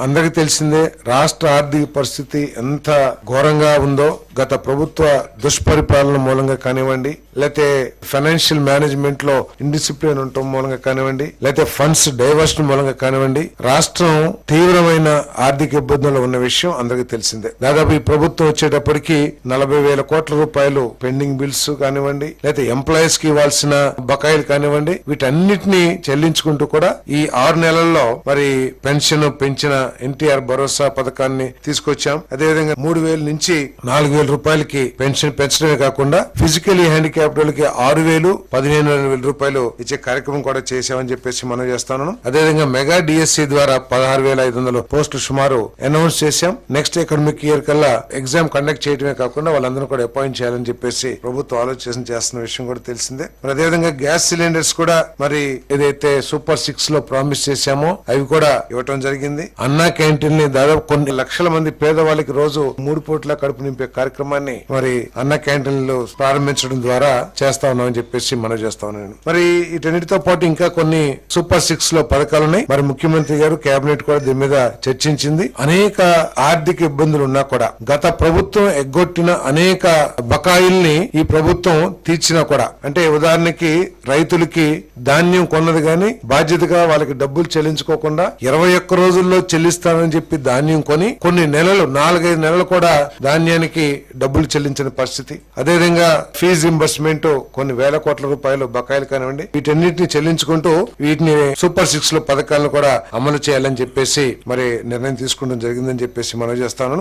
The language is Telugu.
అందరికి తెలిసిందే రాష్ట్ర ఆర్థిక పరిస్థితి ఎంత ఘోరంగా ఉందో గత ప్రభుత్వ దుష్పరిపాలన మూలంగా కానివ్వండి లేకపోతే ఫైనాన్షియల్ మేనేజ్మెంట్లో ఇండిసిప్లిన్ ఉండటం మూలంగా కానివ్వండి లేకపోతే ఫండ్స్ డైవర్షన్ మూలంగా కానివ్వండి రాష్ట్రం తీవ్రమైన ఆర్థిక ఇబ్బందులు ఉన్న విషయం అందరికీ తెలిసిందే. దాదాపు ఈ ప్రభుత్వం వచ్చేటప్పటికి నలభై వేల కోట్ల రూపాయలు పెండింగ్ బిల్స్ కానివ్వండి లేకపోతే ఎంప్లాయీస్కి ఇవ్వాల్సిన బకాయిలు కానివ్వండి వీటన్నిటిని చెల్లించుకుంటూ కూడా ఈ ఆరు నెలల్లో మరి పెన్షన్ పెంచిన ఎన్టీఆర్ భరోసా పథకాన్ని తీసుకొచ్చాం. అదేవిధంగా మూడు వేల నుంచి నాలుగు వేల రూపాయలకి పెన్షన్ పెంచడమే కాకుండా ఫిజికలీ హ్యాండిక్యాప్డ్ వాళ్ళకి ఆరు వేలు పదిహేను వేల రూపాయలు ఇచ్చే కార్యక్రమం కూడా చేశామని చెప్పేసి మనం చేస్తాను అదేవిధంగా మెగా డిఎస్సి ద్వారా పదహారు వేల ఐదు వందల పోస్టులు సుమారు అనౌన్స్ చేశాం. నెక్స్ట్ ఎకనమిక్ ఇయర్ కల్లా ఎగ్జామ్ కండక్ట్ చేయడమే కాకుండా వాళ్ళందరూ కూడా అపాయింట్ చేయాలని చెప్పేసి ప్రభుత్వం ఆలోచన చేస్తున్న విషయం కూడా తెలిసిందే. మరి అదేవిధంగా గ్యాస్ సిలిండర్స్ కూడా మరి ఏదైతే సూపర్ సిక్స్లో ప్రామిస్ చేశామో అవి కూడా ఇవ్వటం జరిగింది. అన్నా క్యాంటీన్ని దాదాపు కొన్ని లక్షల మంది పేదవాళ్ళకి రోజు మూడు పూట్ల కడుపు నింపే కార్యక్రమం కార్యక్రమాన్ని మరి అన్న క్యాంటీన్లు ప్రారంభించడం ద్వారా చేస్తా ఉన్నామని చెప్పేసి మనం చేస్తా ఉన్నాను. మరి వీటన్నిటితో పాటు ఇంకా కొన్ని సూపర్ సిక్స్లో పథకాలు ఉన్నాయి. మరి ముఖ్యమంత్రి గారు కేబినెట్ కూడా దీని మీద చర్చించింది. అనేక ఆర్థిక ఇబ్బందులు ఉన్నా కూడా గత ప్రభుత్వం ఎగ్గొట్టిన అనేక బకాయిల్ని ఈ ప్రభుత్వం తీర్చినా కూడా అంటే ఉదాహరణకి రైతులకి ధాన్యం కొన్నది గాని బాధ్యతగా వాళ్ళకి డబ్బులు చెల్లించుకోకుండా ఇరవై ఒక్క రోజుల్లో చెల్లిస్తానని చెప్పి ధాన్యం కొని కొన్ని నెలలు నాలుగైదు నెలలు కూడా ధాన్యానికి డబ్బులు చెల్లించిన పరిస్థితి. అదేవిధంగా ఫీజు ఇంబర్స్మెంట్ కొన్ని వేల కోట్ల రూపాయలు బకాయిలు కానివ్వండి వీటన్నిటిని చెల్లించుకుంటూ వీటిని సూపర్ సిక్స్లో పథకాలను కూడా అమలు చేయాలని చెప్పేసి మరి నిర్ణయం తీసుకోవడం జరిగిందని చెప్పేసి మనం చేస్తాను